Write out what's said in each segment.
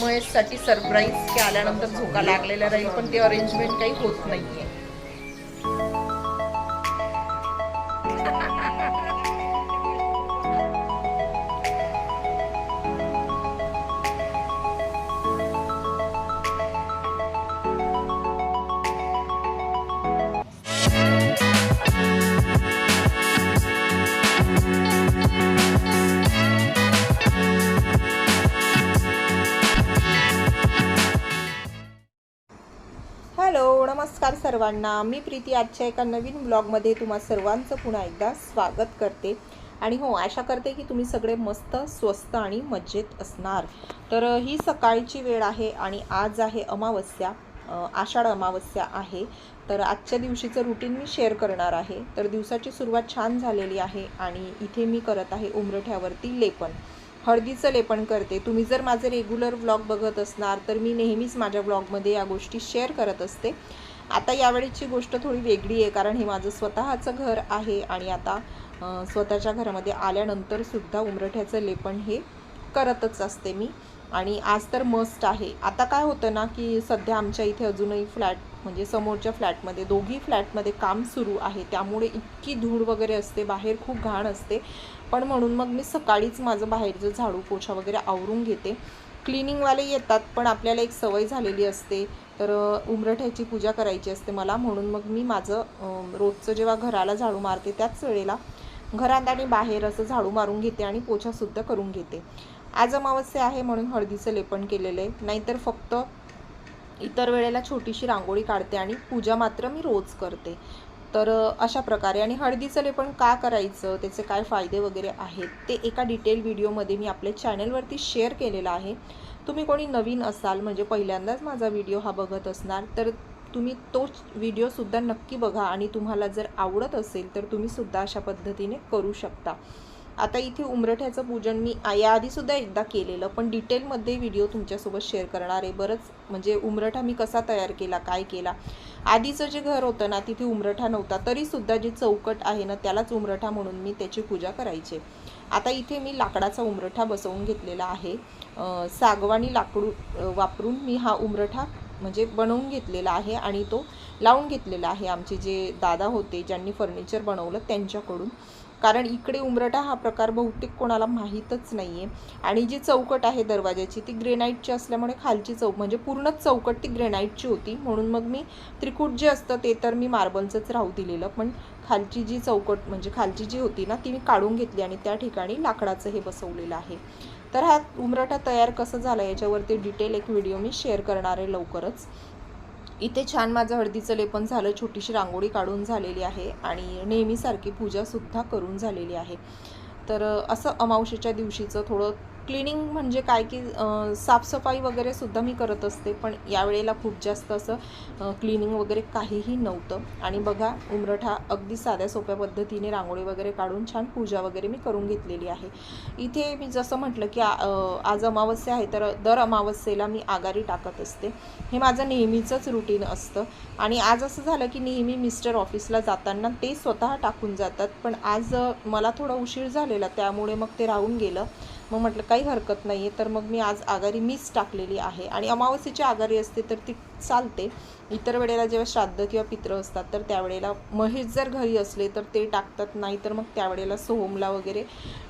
महेशसाठी surprise की आल्यानंतर झोका लागलेला राहील पण ते अरेंजमेंट काही होत नाहीये. हॅलो नमस्कार सर्वांना. मी प्रीती आजच्या एका नवीन ब्लॉगमध्ये तुम्हा सर्वांचं पुन्हा एकदा स्वागत करते. आणि हो आशा करते की तुम्ही सगळे मस्त स्वस्त आणि मजेत असणार. तर ही सकाळची वेळ आहे आणि आज आहे अमावस्या आषाढ अमावस्या आहे. तर आजच्या दिवशीचं रुटीन मी शेअर करणार आहे. तर दिवसाची सुरुवात छान झालेली आहे आणि इथे मी करत आहे उमरठ्यावरती लेपन. हळदीचं लेपन करते. तुम्ही जर माझे रेग्युलर व्लॉग बघत असणार तर मी नेहमीच माझ्या व्लॉगमध्ये या गोष्टी शेअर करत असते. आता यावेळीची गोष्ट थोडी वेगळी आहे कारण हे माझं स्वतःचं घर आहे आणि आता स्वतःच्या घरामध्ये आल्यानंतर सुद्धा उमरठ्याचं लेपन हे करतच असते मी. आणि आज तर मस्ट आहे. आता काय होतं ना की सध्या आमच्या इथे अजूनही फ्लॅट म्हणजे समोरच्या फ्लॅटमध्ये दोघी फ्लॅटमध्ये काम सुरू आहे. त्यामुळे इतकी धूळ वगैरे असते बाहेर खूप घाण असते. पण म्हणून मग मी सकाळीच माझं बाहेरचं झाडू पोछा वगैरे आवरून घेते. क्लिनिंगवाले येतात पण आपल्याला एक सवय झालेली असते. तर उमरठ्याची पूजा करायची असते मला. म्हणून मग मी माझं रोजचं जेव्हा घराला झाडू मारते त्याच वेळेला घरात आणि बाहेर असं झाडू मारून घेते आणि पोछासुद्धा करून घेते. आज अमावस्या आहे म्हणून हळदीचं लेपन केलेलं आहे. नाहीतर फक्त इतर वेळेला छोटीशी रांगोळी काढते आणि पूजा मात्र मी रोज करते. तर अशा प्रकारे. आणि हळदीचं लेपन का करायचं त्याचे काय फायदे वगैरे आहेत ते एका डिटेल व्हिडिओमध्ये मी आपल्या चॅनलवरती शेअर केलेलं आहे. तुम्ही कोणी नवीन असाल म्हणजे पहिल्यांदाच माझा व्हिडिओ हा बघत असणार तर तुम्ही तोच व्हिडिओसुद्धा नक्की बघा. आणि तुम्हाला जर आवडत असेल तर तुम्हीसुद्धा अशा पद्धतीने करू शकता. आता इथे उमरठ्याचं पूजन मी याआधीसुद्धा एकदा केलेलं पण डिटेलमध्ये व्हिडिओ तुमच्यासोबत शेअर करणार आहे. बरंच म्हणजे उमरठा मी कसा तयार केला काय केला आधीचं जे घर होतं ना तिथे उमरठा नव्हता. तरीसुद्धा जी चौकट आहे ना त्यालाच उमरठा म्हणून मी त्याची पूजा करायचे. आता इथे मी लाकडाचा उमरठा बसवून घेतलेला आहे. सागवानी लाकडू वापरून मी हा उमरठा म्हणजे बनवून घेतलेला आहे आणि तो लावून घेतलेला आहे. आमचे जे दादा होते ज्यांनी फर्निचर बनवलं त्यांच्याकडून. कारण इकडे उमरटा हा प्रकार बहुतेक कोणाला माहीतच नाही आहे आणि जी चौकट आहे दरवाजाची ती ग्रेनाईटची असल्यामुळे खालची चौक म्हणजे पूर्णच चौकट ती ग्रेनाईटची होती. म्हणून मग मी त्रिकूट जे असतं ते तर मी मार्बलचंच राहू दिलेलं. पण खालची जी चौकट म्हणजे खालची जी होती ना ती मी काढून घेतली आणि त्या ठिकाणी लाकडाचं हे बसवलेलं आहे. तर हा उमराठा तयार कसं झाला याच्यावरती डिटेल एक व्हिडिओ मी शेअर करणार आहे लवकरच. इथे छान माझं हळदीचं लेपन झालं छोटीशी रांगोळी काढून झालेली आहे आणि नेहमीसारखी पूजासुद्धा करून झालेली आहे. तर असं अमावशेच्या दिवशीचं थोडं क्लिनिंग म्हणजे काय की साफसफाई वगैरे सुद्धा मी करत असते पण यावेळेला खूप जास्त असं क्लिनिंग वगैरे काहीही नव्हतं. आणि बघा उमरठा अगदी साध्या सोप्या पद्धतीने रांगोळी वगैरे काढून छान पूजा वगैरे मी करून घेतलेली आहे. इथे मी जसं म्हटलं की आज अमावस्या आहे तर दर अमावस्येला मी आगारी टाकत असते. हे माझं नेहमीचंच रुटीन असतं. आणि आज असं झालं की नेहमी मिस्टर ऑफिसला जाताना ते स्वतः टाकून जातात. पण आज मला थोडा उशीर झालेला त्यामुळे मग ते राहून गेलं. मग म्हटलं काही हरकत नाही आहे तर मग मी आज आगारी मीच टाकलेली आहे. आणि अमावस्येची आगारी असते तर ती चालते. इतर वेळेला जेव्हा श्राद्ध किंवा पित्र असतात तर त्यावेळेला महेश जर घरी असले तर ते टाकतात नाही तर मग त्यावेळेला सोहमला वगैरे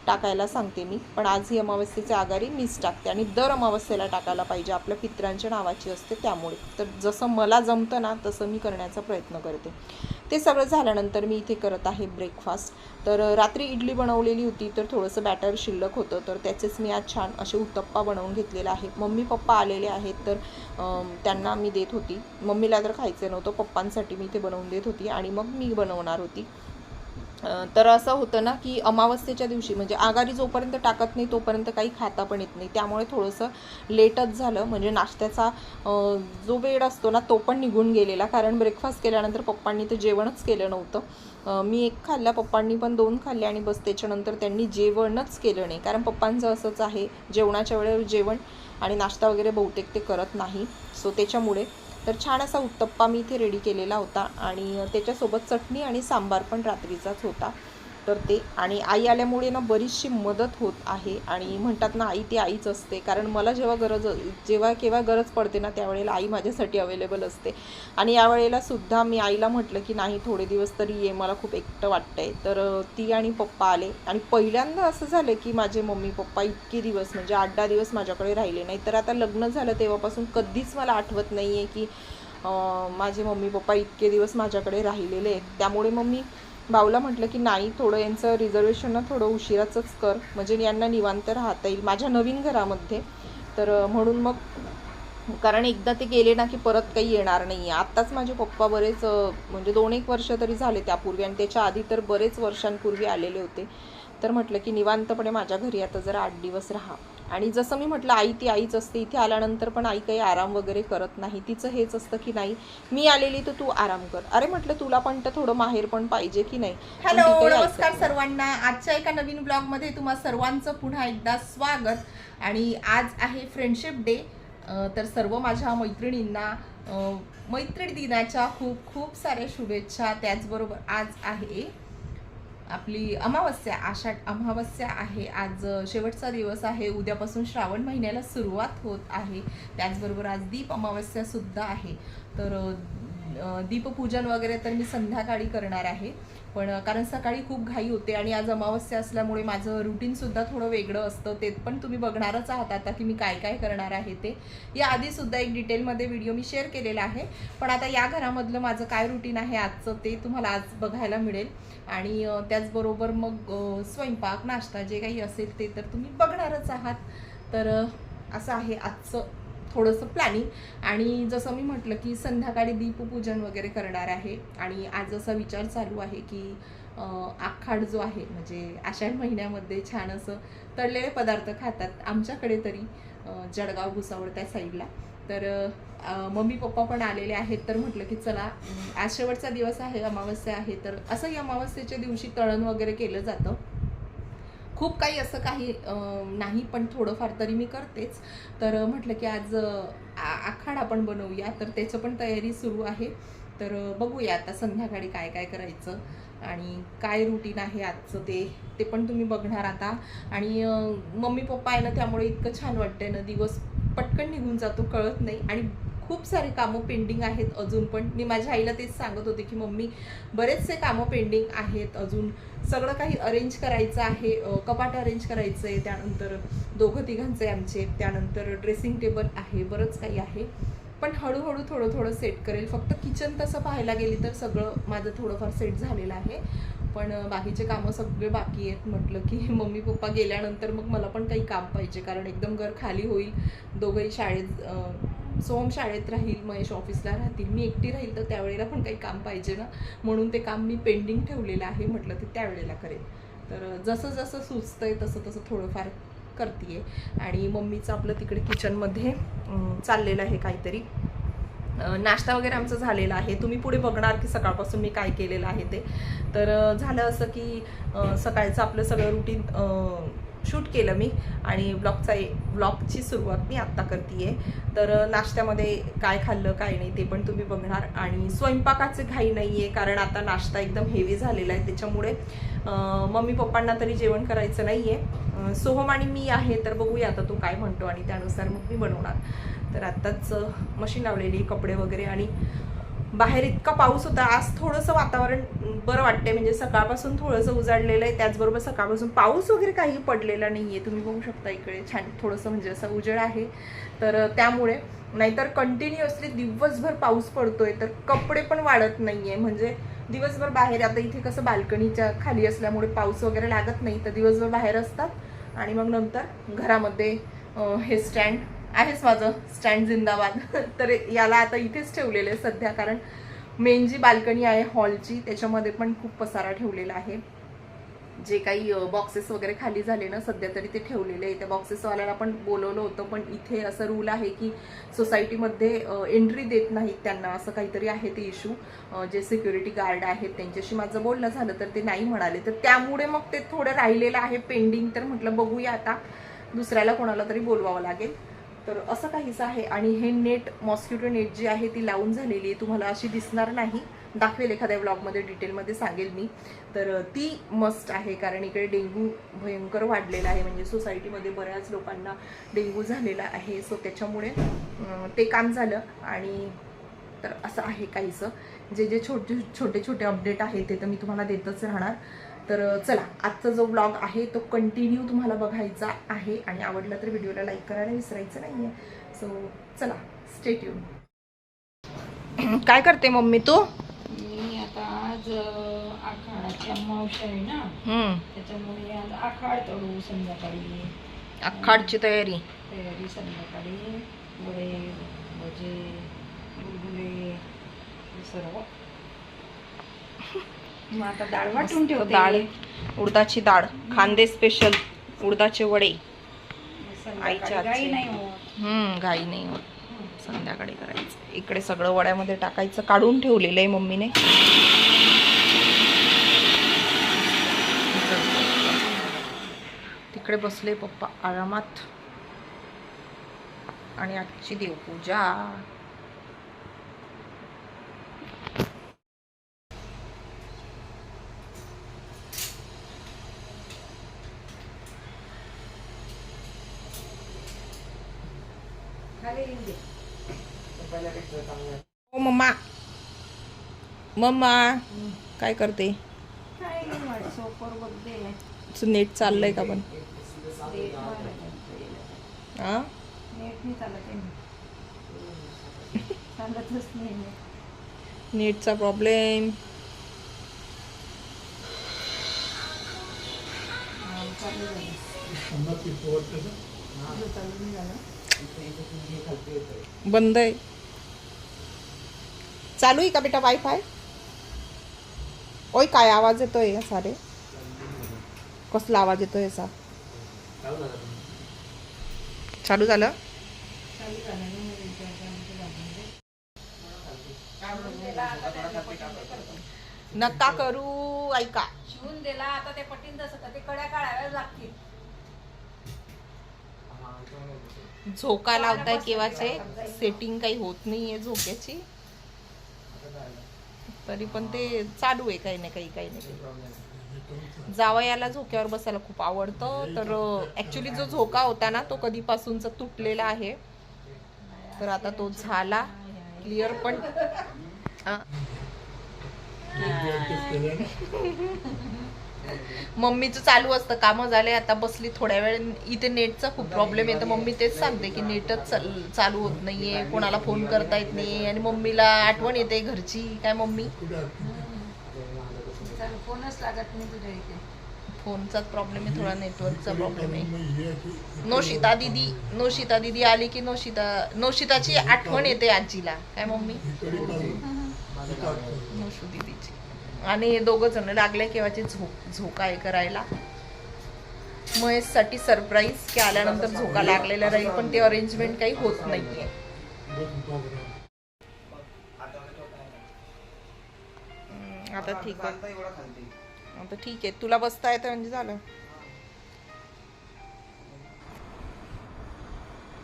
टाकायला सांगते मी. पण आज ही अमावस्येची आगारी मीच टाकते आणि दर अमावस्येला टाकायला पाहिजे. आपल्या पित्रांच्या नावाची असते त्यामुळे. तर जसं मला जमतं ना तसं मी करण्याचा प्रयत्न करते. ते सगळं झाल्यानंतर मी इथे करत आहे ब्रेकफास्ट तर रात्री इडली बनवलेली होती तर थोडंसं बॅटर शिल्लक होतं तर त्याचेच मी आज छान असे उत्तप्पा बनवून घेतलेला आहे मम्मी पप्पा आलेले आहेत तर त्यांना मी देत होती. मम्मीला तर खायचं नव्हतं पप्पांसाठी मी इथे बनवून देत होती आणि मग मी बनवणार होती. तर असं होतं ना की अमावस्येच्या दिवशी म्हणजे आघाडी जोपर्यंत टाकत नाही तोपर्यंत काही खाता पण येत नाही. त्यामुळे थोडंसं लेटच झालं. म्हणजे नाश्त्याचा जो वेळ असतो ना तो पण निघून गेलेला. कारण ब्रेकफास्ट केल्यानंतर पप्पांनी तर जेवणच केलं नव्हतं. मी एक खाल्ला पप्पांनी पण दोन खाल्ले आणि बस त्याच्यानंतर त्यांनी जेवणच केलं नाही. कारण पप्पांचं असंच आहे जेवणाच्या वेळेवर जेवण आणि नाश्ता वगैरे बहुतेक ते करत नाही. सो त्याच्यामुळे तर छान असा उत्तप्पा मी इथे रेडी केलेला होता आणि त्याच्यासोबत चटणी आणि सांबार पण रात्रीचाच होता. तर ते आणि आई आल्यामुळे ना बरीचशी मदत होत आहे. आणि म्हणतात ना आई ती आईच असते. कारण मला जेव्हा गरज जेव्हा केव्हा गरज पडते ना त्यावेळेला आई माझ्यासाठी अवेलेबल असते. आणि यावेळेला सुद्धा मी आईला म्हटलं की नाही थोडे दिवस तरी ये मला खूप एकटं वाटतं आहे तर ती आणि पप्पा आले. आणि पहिल्यांदा असं झालं की माझे मम्मी पप्पा इतके दिवस म्हणजे आठ दहा दिवस माझ्याकडे राहिले नाही तर आता लग्न झालं तेव्हापासून कधीच मला आठवत नाही आहे की माझे मम्मी पप्पा इतके दिवस माझ्याकडे राहिलेले आहेत. त्यामुळे मग मी भाऊला म्हटलं की नाही थोडं यांचं रिझर्वेशन ना थोडं उशिराचंच कर. म्हणजे यांना निवांत राहता येईल. माझ्या नवीन घरामध्ये. तर म्हणून मग कारण एकदा ते गेले ना की परत काही येणार नाही आहे आत्ताच माझे पप्पा बरेच म्हणजे दोन एक वर्ष तरी झाले त्यापूर्वी आणि त्याच्या आधी तर बरेच वर्षांपूर्वी आलेले होते. तर म्हटलं की निवांतपणे माझ्या घरी आता जरा आठ दिवस राहा. आणि जसं मी म्हटलं आई ती आईच असते. इथे आल्यानंतर पण आई काही आराम वगैरे करत नाही. तिचं हेच असतं की नाही मी आलेली तर तू आराम कर. अरे म्हटलं तुला पण तर थोडं माहेर पण पाहिजे की नाही. हॅलो नमस्कार. सर्वांना. आजच्या एका नवीन ब्लॉगमध्ये तुम्हा सर्वांचं पुन्हा एकदा स्वागत. आणि आज आहे फ्रेंडशिप डे. तर सर्व माझ्या मैत्रिणींना मैत्रीण दिनाच्या खूप खूप साऱ्या शुभेच्छा. त्याचबरोबर आज आहे आपली अमावस्या आषाढ अमावस्या आहे. आज शेवटचा दिवस आहे. उद्यापासून श्रावण महिन्याला सुरुवात होत आहे. त्याचबरोबर आज दीप अमावस्यासुद्धा आहे. तर दीपपूजन वगैरे तर मी संध्याकाळी करणार आहे. पण कारण सकाळी खूप घाई होते आणि आज अमावस्या असल्यामुळे माझं रुटीनसुद्धा थोडं वेगळं असतं. ते पण तुम्ही बघणारच आहात आता की मी काय काय करणार आहे ते. या आधीसुद्धा एक डिटेलमध्ये व्हिडिओ मी शेअर केलेला आहे. पण आता या घरामधलं माझं काय रुटीन आहे आजचं ते तुम्हाला आज बघायला मिळेल. आणि त्याचबरोबर मग स्वयंपाक नाश्ता जे काही असेल ते तर तुम्ही बघणारच आहात. तर असं आहे आजचं थोडंसं प्लॅनिंग आणि जसं मी म्हटलं की संध्याकाळी दीपपूजन वगैरे करणार आहे. आणि आज असा विचार चालू आहे की आखाड जो आहे म्हणजे आषाढ महिन्यामध्ये छान असं तळलेले पदार्थ खातात. आमच्याकडे तरी जळगाव भुसावळ त्या साईडला. तर मम्मी पप्पा पण आलेले आहेत. तर म्हटलं की चला आज शेवटचा दिवस आहे अमावस्या आहे. तर असंही अमावस्येच्या दिवशी तळण वगैरे केलं जातं. खूप काही असं काही नाही पण थोडंफार तरी मी करतेच. तर म्हटलं की आज आ- आखाड आपण बनवूया. तर त्याचं पण तयारी सुरू आहे. तर बघूया आता संध्याकाळी काय काय करायचं आणि काय रुटीन आहे आजचं ते ते पण तुम्ही बघणार आता. आणि मम्मी पप्पा आहे ना त्यामुळे इतकं छान वाटतंय ना दिवस पटकन निघून जातो कळत नाही. आणि खूप सारे कामं पेंडिंग आहेत अजून पण. मी माझ्या आईला तेच सांगत होते की मम्मी बरेचसे कामं पेंडिंग आहेत अजून. सगळं काही अरेंज करायचं आहे. कपाट अरेंज करायचं आहे त्यानंतर. दोघं तिघांचे आमचे. त्यानंतर ड्रेसिंग टेबल आहे. बरंच काही आहे. पण हळूहळू थोडं थोडं सेट करेल. फक्त किचन तसं पाहायला गेली तर सगळं माझं थोडंफार सेट झालेलं आहे. पण बाकीचे कामं सगळे बाकी आहेत. म्हटलं की मम्मी पप्पा गेल्यानंतर मग मला पण काही काम पाहिजे. कारण एकदम घर खाली होईल. दोघंही शाळेत सोम शाळेत राहील महेश ऑफिसला राहतील. मी एकटी राहील तर त्यावेळेला पण काही काम पाहिजे ना. म्हणून ते काम मी पेंडिंग ठेवलेलं आहे म्हटलं ते त्यावेळेला करेल. तर जसं जसं सुचतंय तसं तसं थोडंफार करते आणि मम्मीचं आपलं तिकडे किचनमध्ये चाललेलं आहे काहीतरी. नाश्ता वगैरे आमचं झालेला आहे. तुम्ही पुढे बघणार की सकाळपासून मी काय केलेलं आहे ते. तर झालं असं की सकाळचं आपलं सगळं रुटीन शूट केलं मी आणि ब्लॉगचा ब्लॉगची सुरुवात मी आत्ता करते तर नाश्त्यामध्ये काय खाल्लं काय नाही ते पण तुम्ही बघणार. आणि स्वयंपाकाचे घाई नाही आहे कारण आता नाश्ता एकदम हेवी झालेला आहे. त्याच्यामुळे मम्मी पप्पांना तरी जेवण करायचं नाही आहे सोहम आणि मी आहे तर बघूया आता तो काय म्हणतो आणि त्यानुसार मग मी बनवणार. तर आत्ताच मशीन लावलेली कपडे वगैरे आणि बाहेर इतका पाऊस होता आज थोडंसं वातावरण बरं वाटतंय. म्हणजे सकाळपासून थोडंसं उजाडलेलं आहे त्याचबरोबर सकाळपासून पाऊस वगैरे काही पडलेला नाही आहे तुम्ही बघू शकता इकडे छान थोडंसं म्हणजे असं उजेड आहे. तर त्यामुळे नाहीतर कंटिन्युअसली दिवसभर पाऊस पडतोय तर कपडे पण वाढत नाही आहे म्हणजे दिवसभर बाहेर आता इथे कसं बाल्कनीच्या खाली असल्यामुळे पाऊस वगैरे लागत नाही तर दिवसभर बाहेर असतात. आणि मग नंतर घरामध्ये हे स्टँड आहेच माझं स्टँड जिंदाबाद. तर याला आता इथेच ठेवलेलं आहे सध्या कारण मेन जी बाल्कनी आहे हॉलची त्याच्यामध्ये पण खूप पसारा ठेवलेला आहे. जे काही बॉक्सेस वगैरे खाली झाले ना सध्या तरी ते ठेवलेले आहे. त्या बॉक्सेसवाल्याला पण बोलवलं होतं पण इथे असं रूल आहे की सोसायटीमध्ये एंट्री देत नाहीत त्यांना असं काहीतरी आहे ते इशू जे सिक्युरिटी गार्ड आहेत त्यांच्याशी माझं बोलणं झालं तर ते नाही म्हणाले. तर त्यामुळे मग ते थोडं राहिलेलं आहे पेंडिंग तर म्हटलं बघूया आता दुसऱ्याला कोणाला तरी बोलवावं लागेल. तर असं काहीच आहे. आणि हे नेट मॉस्किटो नेट जी आहे ती लावून झालेली आहे. तुम्हाला अशी दिसणार नाही. दाखवेल एखाद्या ब्लॉगमध्ये डिटेलमध्ये सांगेल मी. तर ती मस्ट आहे कारण इकडे डेंग्यू भयंकर वाढलेला आहे. म्हणजे सोसायटीमध्ये बऱ्याच लोकांना डेंग्यू झालेला आहे. सो त्याच्यामुळे ते काम झालं. आणि तर असं आहे काहीसं. जे जे छोटे छोटे छोटे अपडेट आहे ते तर मी तुम्हाला देतच राहणार. तर चला आजचा जो ब्लॉग आहे तो कंटिन्यू तुम्हाला बघायचा आहे आणि आवडला तर व्हिडिओला लाईक करायला विसरायचं नाही आहे सो चला स्टेट काय करते मम्मी तू? मी आता आज आखाडाची आहे ना त्याच्यामुळे आज आखाड तळू संध्याकाळी. अख्खाडची तयारी. तयारी संध्याकाळी वडे भजे गुलगुले सर्व. मग आता डाळ वाटून ठेवते. डाळ उडदाची डाळ खांदे स्पेशल उडदाचे वडे. आईच्या. नाही होत. घाई नाही होत. संध्याकाळी करायचं. इकडे सगळं वड्यामध्ये टाकायचं काढून ठेवलेलं आहे मम्मीने. तिकडे बसले पप्पा आरामात. आणि आजची देवपूजा ओ मम्मा मम्मा काय करते? नेट चाललंय का पण? हा नेटचा प्रॉब्लेम. बंद आहे. चालू आहे का बेटा वायफाय ओय काय आवाज येतोय या सारे? कसला आवाज येतोय असा चालू झालं? नका करू ऐका. शिवून दिला आता ते पटीन का ते कड्या काढाव्या लागतील. झोका लावताय केव्हाचे? सेटिंग काही होत नाहीये झोक्याची. तरी पण ते चालू आहे काही ना काही काही ना काही. जावयाला झोक्यावर बसायला खूप आवडतं. तर ऍक्च्युली जो झोका होता ना तो कधीपासूनचा तुटलेला आहे. तर आता तो झाला. क्लिअर पण? हा. मम्मीचं चालू असतं कामं झाले आता बसली थोड्या वेळ इथे नेटचा खूप प्रॉब्लेम आहे. तर मम्मी तेच सांगते की नेटच चाल- होत नाहीये कोणाला फोन करता येत नाही आणि मम्मीला आठवण येते घरची काय मम्मी? चालू फोनच लागत नाही तुझ्या इथे. फोनचाच प्रॉब्लेम आहे थोडा नेटवर्कचा प्रॉब्लेम आहे. नोशिता दिदी नोशिता दिदी आली की नोशिता नोशिताची आठवण येते आजीला. काय मम्मी? नोशू दिदीची. आणि दोघं जण लागले केव्हाचे झोक झोका हे करायला. महेशसाठी सरप्राईज की आल्यानंतर झोका लागलेला राहील पण ते अरेंजमेंट काही होत नाहीये. आता ठीक आहे. आता ठीक आहे. तुला बसता येतं म्हणजे झालं.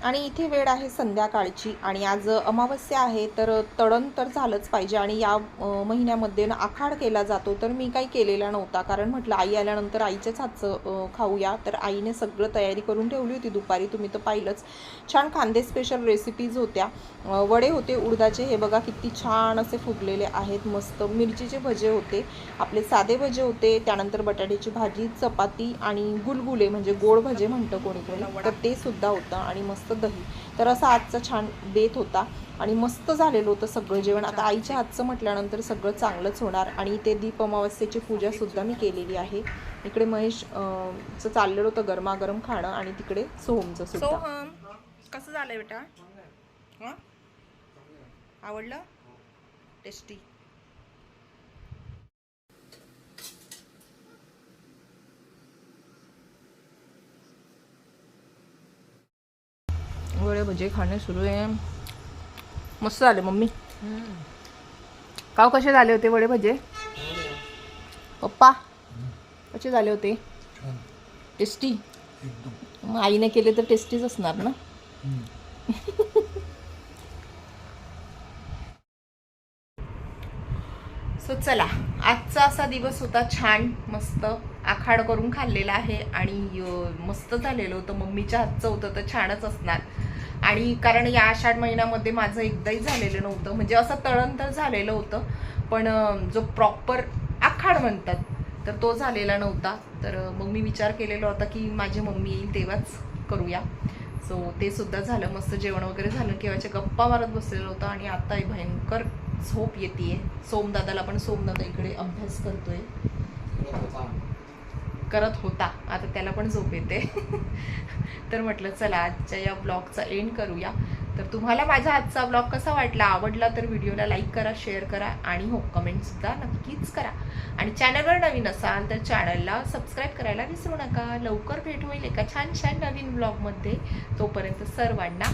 आणि इथे वेळ आहे संध्याकाळची. आणि आज अमावस्या आहे तर तळण तर झालंच पाहिजे. आणि या महिन्यामध्ये ना आखाड केला जातो तर मी काही केलेला नव्हता. कारण म्हटलं आई आल्यानंतर आईच्याच हातचं खाऊया. तर आईने सगळं तयारी करून ठेवली होती दुपारी. तुम्ही तर पाहिलंच. छान कांदे स्पेशल रेसिपीज होत्या. वडे होते उडदाचे. हे बघा किती छान असे फुगलेले आहेत. मस्त मिरचीचे भजे होते. आपले साधे भजे होते. त्यानंतर बटाट्याची भाजी चपाती आणि गुलगुले म्हणजे गोड भजे म्हणतं कोणी कोणी. तर ते सुद्धा होतं. आणि मस्त दही. तर असा आजचा छान बेत होता आणि मस्त झालेलं होतं सगळं जेवण. आता आईच्या हातचं म्हटल्यानंतर सगळं चांगलंच होणार आणि ते दीप अमावस्येची पूजासुद्धा मी केलेली आहे. इकडे महेश चं चाललेलं होतं गरमागरम खाणं आणि तिकडे सोहमचं सुद्धा. सोहम कसं झालंय बेटा? आवडलं? टेस्टी वडे भजे खाणे सुरू आहे. मस्त झाले मम्मी. काव कसे झाले होते वडे भजे? पप्पा कसे झाले होते? टेस्टी. मग आईने केले तर टेस्टीच असणार ना? सो चला आजचा असा दिवस होता छान मस्त. आखाड करून खाल्लेला आहे आणि मस्त झालेलं होतं. मम्मीच्या हातचं होतं तर छानच असणार. आणि कारण या आषाढ महिन्यामध्ये माझं एकदाही झालेलं नव्हतं. म्हणजे असं तळण तर झालेलं होतं पण जो प्रॉपर आखाड म्हणतात तर तो झालेला नव्हता. तर मग मी विचार केलेला होता की माझी मम्मी येईल तेव्हाच करूया. सो ते सुद्धा झालं. मस्त जेवण वगैरे झालं. केव्हाच्या गप्पा मारत बसलेलं होतं आणि आता भयंकर झोप येते आहे सोमदादाला पण सोमदादा इकडे अभ्यास करतोय. हो, हो, करत होता. आता त्याला पण झोप येते. तर म्हटलं चला आजच्या या ब्लॉगचा एंड करूया. तर तुम्हाला माझा आजचा ब्लॉग कसा वाटला आवडला तर व्हिडिओला लाईक करा शेअर करा आणि हो कमेंटसुद्धा नक्कीच करा. आणि चॅनलवर नवीन असाल तर चॅनलला सबस्क्राईब करायला विसरू नका. लवकर भेट होईल एका छान छान नवीन ब्लॉगमध्ये तोपर्यंत सर्वांना